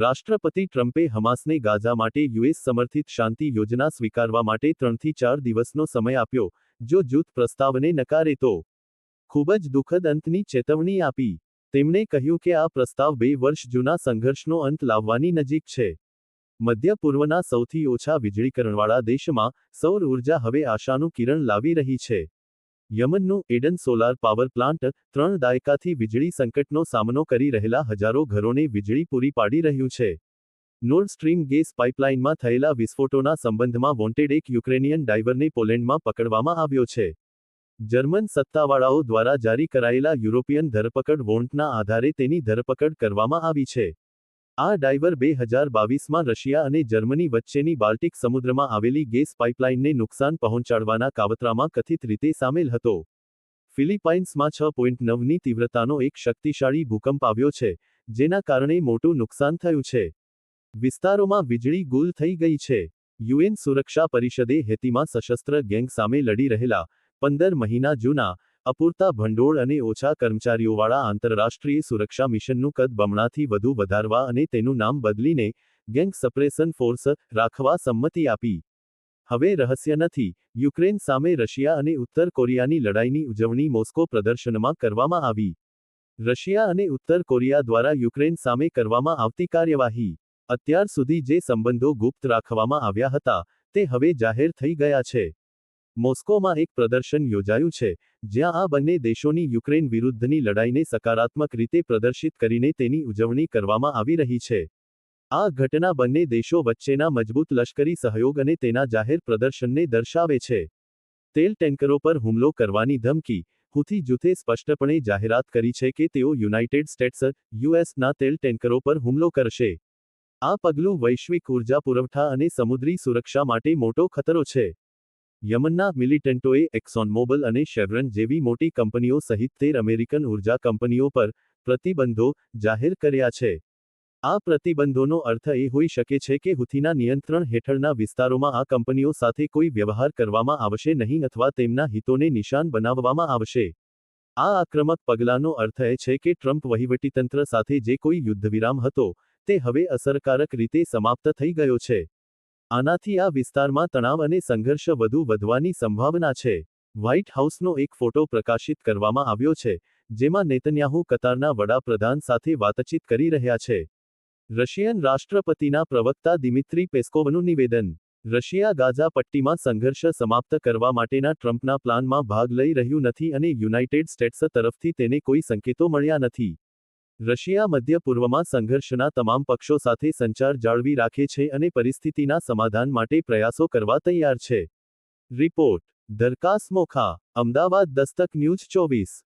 રાષ્ટ્રપતિ ટ્રમ્પે હમાસને ગાઝા માટે યુએસ સમર્થિત શાંતિ યોજના સ્વીકારવા માટે ત્રણથી ચાર દિવસનો સમય આપ્યો, જો જૂથ પ્રસ્તાવને નકારે તો. ખૂબ જ દુઃખદ અંતની ચેતવણી આપી. તેમણે કહ્યું કે આ પ્રસ્તાવ બે વર્ષ જૂના સંઘર્ષનો અંત લાવવાની નજીક છે. મધ્ય પૂર્વના સૌથી ઓછા વીજળીકરણવાળા દેશમાં સૌર ઊર્જા હવે આશાનું કિરણ લાવી રહી છે. યમનનું એડન સોલાર પાવર પ્લાન્ટ ત્રણ દાયકાથી વીજળી સંકટનો સામનો કરી રહેલા હજારો ઘરોને વીજળી પૂરી પાડી રહ્યું છે. નોર્ડ સ્ટ્રીમ ગેસ પાઇપલાઇનમાં થયેલા વિસ્ફોટોના સંબંધમાં વોન્ટેડ એક યુક્રેનિયન ડાઇવરને પોલેન્ડમાં પકડવામાં આવ્યો છે. જર્મન સત્તાવાળાઓ દ્વારા જારી કરાયેલા યુરોપિયન ધરપકડ વોન્ટના આધારે તેની ધરપકડ કરવામાં આવી છે. આ ડાઇવર બે હજાર બાવીસમાં રશિયા અને જર્મની વચ્ચેની બાલ્ટિક સમુદ્રમાં આવેલી ગેસ પાઇપલાઇનને નુકસાન પહોંચાડવાના કાવતરામાં કથિત રીતે સામેલ હતો. ફિલિપાઇન્સમાં છ પોઈન્ટ નવની તીવ્રતાનો એક શક્તિશાળી ભૂકંપ આવ્યો છે, જેના કારણે મોટું નુકસાન થયું છે. વિસ્તારોમાં વીજળી ગુલ થઈ ગઈ છે. યુએન સુરક્ષા પરિષદે હેતીમાં સશસ્ત્ર ગેંગ સામે લડી રહેલા પંદર મહિના જૂના અપૂરતા ભંડોળ અને ઓછા કર્મચારીઓવાળા આંતરરાષ્ટ્રીય સુરક્ષા મિશનનું કદ બમણાથી વધુ વધારવા અને તેનું નામ બદલીને ગેંગ સપ્રેશન ફોર્સ રાખવા સંમતિ આપી. હવે રહસ્ય નથી. યુક્રેન સામે રશિયા અને ઉત્તર કોરિયાની લડાઈની ઉજવણી મોસ્કો પ્રદર્શનમાં કરવામાં આવી. રશિયા અને ઉત્તર કોરિયા દ્વારા યુક્રેન સામે કરવામાં આવતી કાર્યવાહી. અત્યાર સુધી જે સંબંધો ગુપ્ત રાખવામાં આવ્યા હતા, તે હવે જાહેર થઈ ગયા છે. મોસ્કોમાં એક પ્રદર્શન યોજાયું છે, જ્યાં આ બંને દેશોની યુક્રેન વિરુદ્ધની લડાઈને સકારાત્મક રીતે પ્રદર્શિત કરીને તેની ઉજવણી કરવામાં આવી રહી છે. આ ઘટના બંને દેશો વચ્ચેના મજબૂત લશ્કરી સહયોગ અને તેના જાહેર પ્રદર્શનને દર્શાવે છે. તેલ ટેન્કરો પર હુમલો કરવાની ધમકી, હુથી જૂથે સ્પષ્ટપણે જાહેરાત કરી છે કે તેઓ યુનાઇટેડ સ્ટેટ્સ, યુએસના તેલ ટેન્કરો પર હુમલો કરશે. આ પગલું વૈશ્વિક ઊર્જા પુરવઠા અને સમુદ્રી સુરક્ષા માટે મોટો ખતરો છે. યમનના મિલિટન્ટોએ એક્સોનમોબલ અને શેવરન જેવી મોટી કંપનીઓ સહિત તેર અમેરિકન ઊર્જા કંપનીઓ પર પ્રતિબંધો જાહેર કર્યા છે. આ પ્રતિબંધોનો અર્થ એ હોઈ શકે છે કે હુથીના નિયંત્રણ હેઠળના વિસ્તારોમાં આ કંપનીઓ સાથે કોઈ વ્યવહાર કરવામાં આવશે નહીં અથવા તેમના હિતોને નિશાન બનાવવામાં આવશે. આ આક્રમક પગલાંનો અર્થ એ છે કે ટ્રમ્પ વહીવટીતંત્ર સાથે જે કોઈ યુદ્ધવિરામ હતો, તે હવે અસરકારક રીતે સમાપ્ત થઈ ગયો છે. આનાથી આ વિસ્તારમાં તણાવ અને સંઘર્ષ વધુ વધવાની સંભાવના છે. વ્હાઇટ હાઉસનો એક ફોટો પ્રકાશિત કરવામાં આવ્યો છે, જેમાં નેતન્યાહુ કતારના વડાપ્રધાન સાથે વાતચીત કરી રહ્યા છે. રશિયન રાષ્ટ્રપતિના પ્રવક્તા દિમિત્રી પેસ્કોવનું નિવેદન, રશિયા ગાઝા પટ્ટીમાં સંઘર્ષ સમાપ્ત કરવા માટેના ટ્રમ્પના પ્લાનમાં ભાગ લઈ રહ્યું નથી અને યુનાઇટેડ સ્ટેટ્સ તરફથી તેને કોઈ સંકેતો મળ્યા નથી. રશિયા મધ્ય પૂર્વમાં સંઘર્ષના તમામ પક્ષો સાથે સંચાર જાળવી રાખે છે અને પરિસ્થિતિના સમાધાન માટે પ્રયાસો કરવા તૈયાર છે. રિપોર્ટ. ધરકાસ મોખા. અમદાવાદ દસ્તક ન્યૂઝ ચોવીસ.